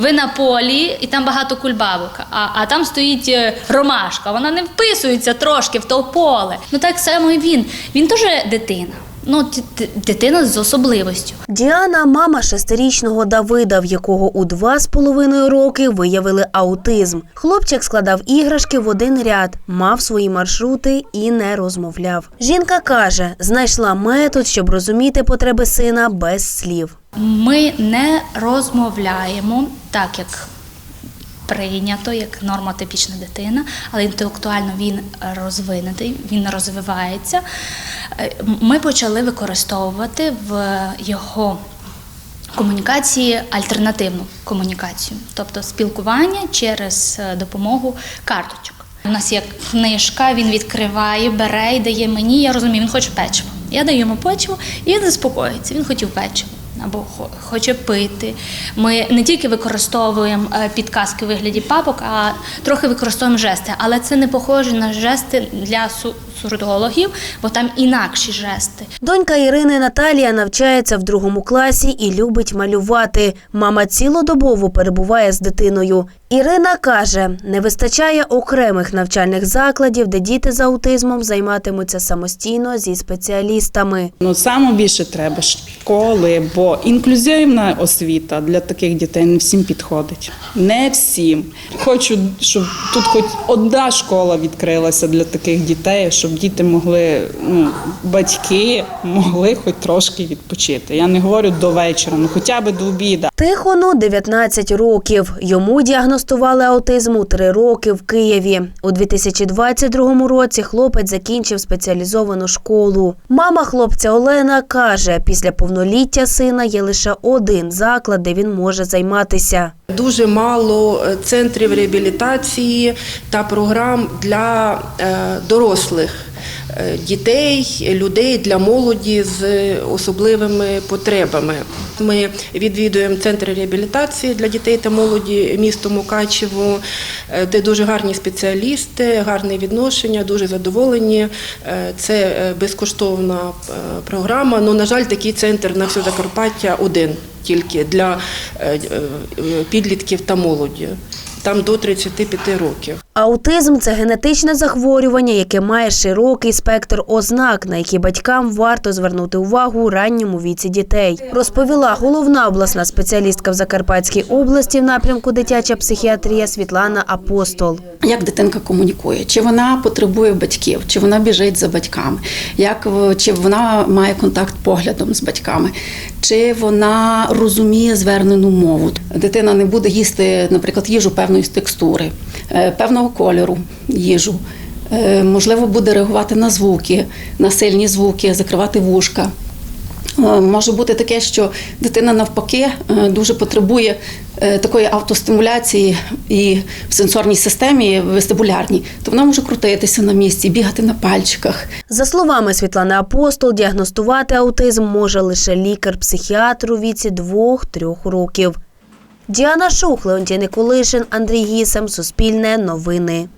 ви на полі, і там багато кульбабок, а, а там стоїть е, ромашка. Вона не вписується трошки в то поле. Ну так само і він. Він теж дитина. Ну, дитина з особливостю. Діана мама шестирічного Давида, в якого у два з половиною роки виявили аутизм. Хлопчик складав іграшки в один ряд, мав свої маршрути і не розмовляв. Жінка каже, знайшла метод, щоб розуміти потреби сина без слів. Ми не розмовляємо так, як прийнято, як нормотипічна дитина, але інтелектуально він розвинутий, він розвивається. Е, Ми почали використовувати в його комунікації альтернативну комунікацію, тобто спілкування через е, допомогу карточок. У нас є книжка, він відкриває, бере і дає мені. Я розумію, він хоче печиво. Я даю йому печиво, і він заспокоїться. Він хотів печиво або хо- хоче пити. Ми не тільки використовуємо е, підказки у вигляді папок, а трохи використовуємо жести. Але це не похоже на жести для су- сурдологів, бо там інакші жести. Донька Ірини Наталія навчається в другому класі і любить малювати. Мама цілодобово перебуває з дитиною. Ірина каже, не вистачає окремих навчальних закладів, де діти з аутизмом займатимуться самостійно зі спеціалістами. Ну, саме більше треба школи, бо інклюзивна освіта для таких дітей не всім підходить. Не всім. Хочу, щоб тут хоч одна школа відкрилася для таких дітей, щоб діти могли, ну, батьки могли хоч трошки відпочити. Я не говорю до вечора, ну хоча б до обіда. Тихону 19 років. Йому діагностували аутизм у 3 роки в Києві. У 2022 році хлопець закінчив спеціалізовану школу. Мама хлопця Олена каже, після повноліття сина є лише один заклад, де він може займатися. Дуже мало е, центрів реабілітації та програм для е, дорослих дітей, людей для молоді з особливими потребами. Ми відвідуємо центри реабілітації для дітей та молоді місто Мукачево, е, де дуже гарні спеціалісти, гарне відношення, дуже задоволені. Е, Це е, безкоштовна е, програма. Ну, на жаль, такий центр на все Закарпаття один тільки для е, е, підлітків та молоді. Там до 35 років. Аутизм це генетичне захворювання, яке має широкий спектр ознак, на які батькам варто звернути увагу у ранньому віці дітей. Розповіла головна обласна спеціалістка в Закарпатській області в напрямку дитяча психіатрія Світлана Апостол. Як дитинка комунікує, чи вона потребує батьків, чи вона біжить за батьками, як чи вона має контакт поглядом з батьками, чи вона розуміє звернену мову. Дитина не буде їсти, наприклад, їжу певної текстури, е, певного кольору їжу. Е, Можливо, буде реагувати на звуки, на сильні звуки, закривати вушка. Е, Може бути таке, що дитина навпаки дуже потребує такої автостимуляції і в сенсорній системі вестибулярній, то вона може крутитися на місці, бігати на пальчиках. За словами Світлани Апостол, діагностувати аутизм може лише лікар-психіатр у віці 2-3 років. Діана Шух, Леонтій Никулишин, Андрій Гісем, Суспільне, Новини.